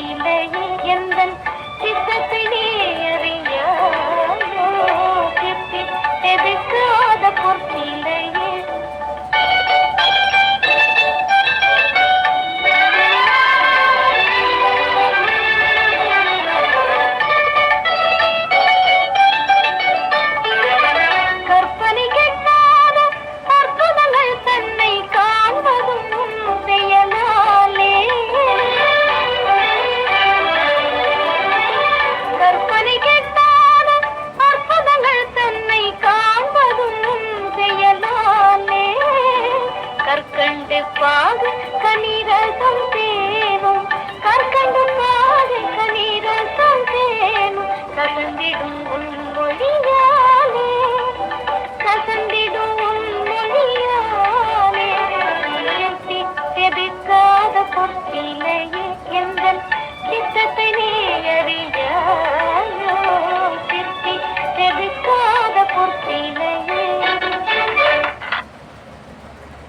சிந்தையில் எந்த சித்தத்தை கற்கண்டுப்பாக கனிரசம் தேனும் கற்கண்டுப்பாக கனிரசம் தேனும் கசந்திடும் உன்மொழியாலே கசந்திடும் உன்மொழியாலே எதிர்க்காத பொற்றிலையே எந்த சித்தத்தை நீ